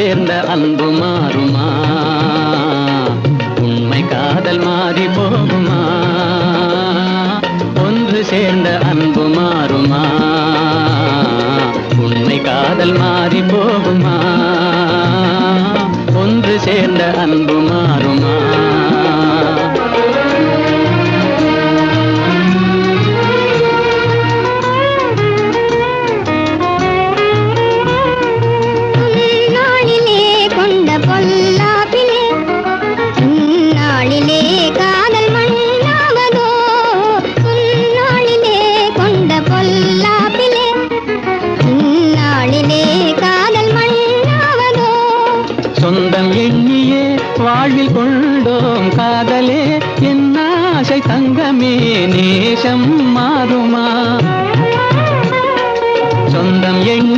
சேர்ந்த அன்பு மாறுமா? உண்மை காதல் மாறி போகுமா? ஒன்று சேர்ந்த அன்பு மாறுமா? உண்மை காதல் மாறி போகுமா? ஒன்று சேர்ந்த அன்பு மாறுமா? சொந்தம் எண்ணியே வாழ்வில் கொண்டோம் காதலே. என் ஆசை தங்கமே நேசம் மாறுமா? சொந்தம் எண்ணி